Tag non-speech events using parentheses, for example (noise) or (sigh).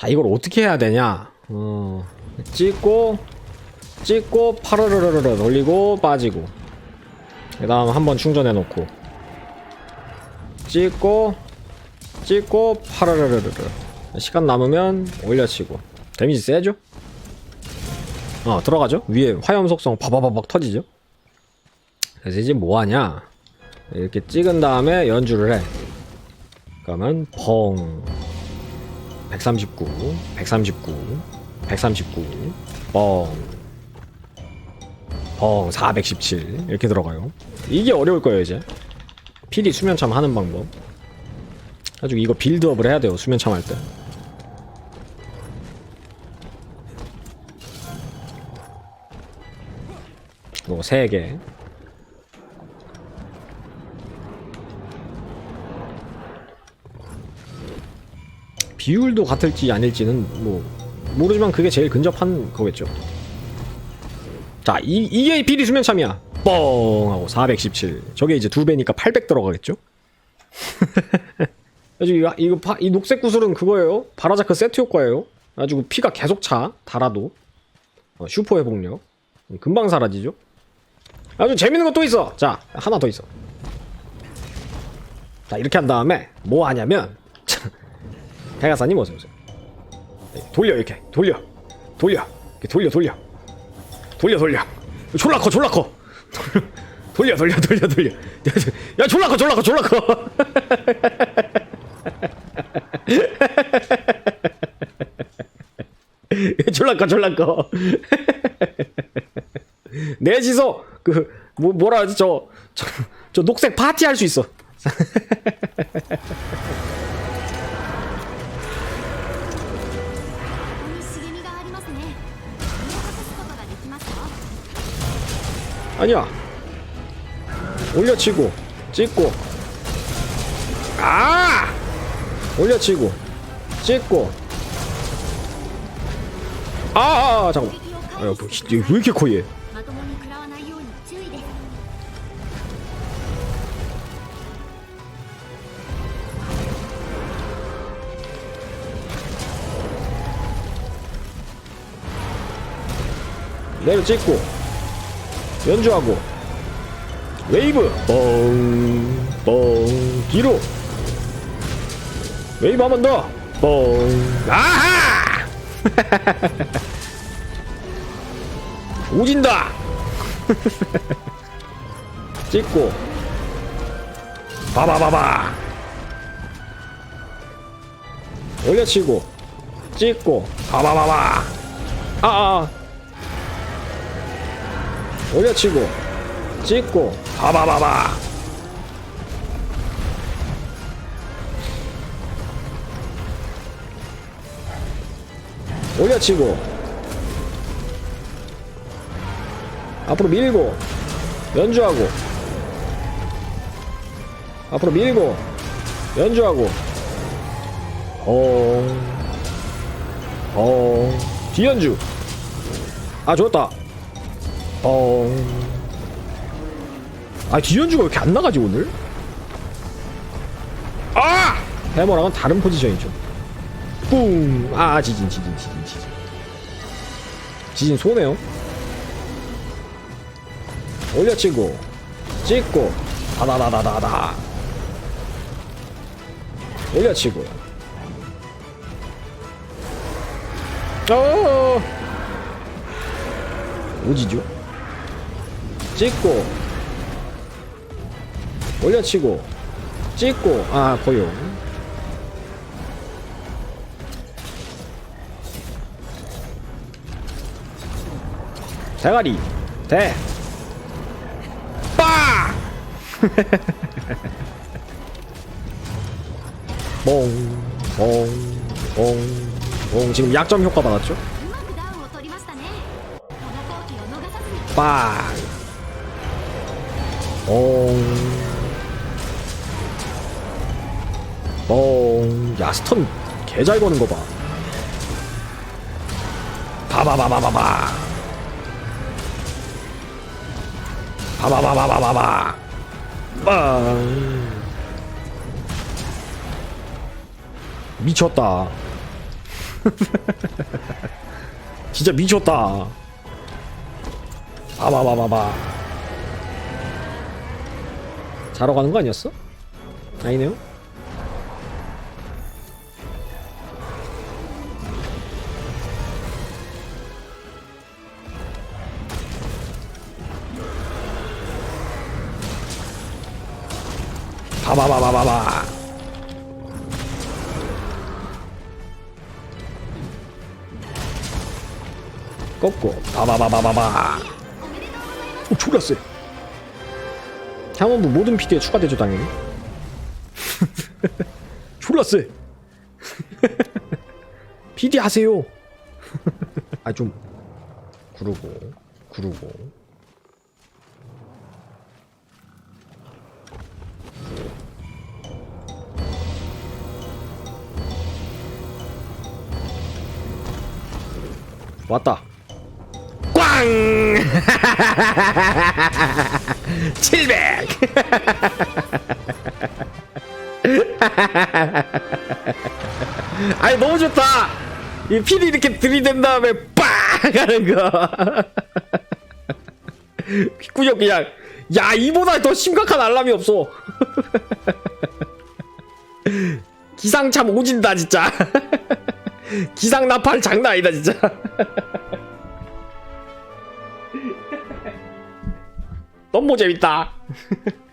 자 이걸 어떻게 해야 되냐? 어, 찍고 찍고 파르르르르 돌리고 빠지고. 그 다음 한번 충전해 놓고. 찍고 찍고 파르르르르. 시간 남으면 올려치고. 데미지 세죠? 어 들어가죠? 위에 화염 속성 바바바박 터지죠? 그래서 이제 뭐하냐? 이렇게 찍은 다음에 연주를 해. 그러면 펑 139, 139, 139, 뻥, 뻥, 417 이렇게 들어가요. 이게 어려울 거예요 이제. 필히 수면참 하는 방법. 가지고 이거 빌드업을 해야 돼요 수면참 할 때. 이거 세 개. 비율도 같을지 아닐지는 뭐 모르지만 그게 제일 근접한 거겠죠. 자, 이, 이게 비리 수면 참이야. 뻥 하고 417. 저게 이제 두 배니까 800 들어가겠죠. (laughs) 아주 이거 이거 파- 이 녹색 구슬은 그거예요. 바라자크 세트 효과예요. 가지고 피가 계속 차 달아도 어, 슈퍼 회복력 금방 사라지죠. 아주 재밌는 거 또 있어. 자, 하나 더 있어. 자, 이렇게 한 다음에 뭐 하냐면 대가사님 어서 오세요. 네, 돌려 이렇게. 돌려. 돌려. 이렇게 돌려 돌려. 돌려 돌려. 졸라 커 졸라 커. (laughs) 돌려 돌려 돌려 돌려. 야 졸라 커 졸라 커 졸라 커. (laughs) 졸라 커 졸라 커. (laughs) 내지서 그 뭐, 뭐라 하지? 저, 저, 저 녹색 파티 할 수 있어 아니야. 올려치고 찍고. 아! 올려치고 찍고. 아, 아, 아 잠깐만. 아, 야, 뭐, 왜 이렇게 커 얘? 내려 찍고. 연주하고 웨이브 뻥뻥 뒤로. 웨이브 한 번 더. 뻥. 아하! (laughs) 오진다! (laughs) 찍고. 바바바바. 올려치고. 찍고. 바바바바. 아아 올려치고 찍고. 바바바바 올려치고. 앞으로 밀고 연주하고. 앞으로 밀고 연주하고. 어, 어, 뒤연주. 아 좋았다 어. 아 뒤연주가 왜 이렇게 안 나가지 오늘? 아! 해머랑은 다른 포지션이죠. 뿡! 아 지진 지진 지진 지진. 지진 쏘네요. 올려치고 찍고 다다다다다다. 올려치고. 어. 오지죠? 찍고 올려치고 찍고 아 고용. 대가리. 대. 빠! (laughs) 뽕뽕뽕뽕. 지금 약점 효과 받았죠? う 뻥. 뻥. 야, 스턴 개 잘 거는 거 봐. 바바바바바바. 바바바바바바바. 빵. 미쳤다. (laughs) 진짜 미쳤다. 바바바바바. 자러 가는 거 아니었어? 아니네요. 바바바바바바. 꺾고 바바바바바바. 세. 향원부 모든 PD에 추가되죠 당연히. 졸라 세. PD 하세요. (laughs) 아 좀 구르고 구르고. 왔다. 꽝! (laughs) 700! (laughs) 아니 너무 좋다. 이 필이 이렇게 들이댄 다음에 빵 하는 거. (laughs) 귓구녕 그냥 야 이보다 더 심각한 알람이 없어. (laughs) 기상 참 오진다 진짜. 기상 나팔 장난 아니다 진짜. 너무 재밌다. (laughs)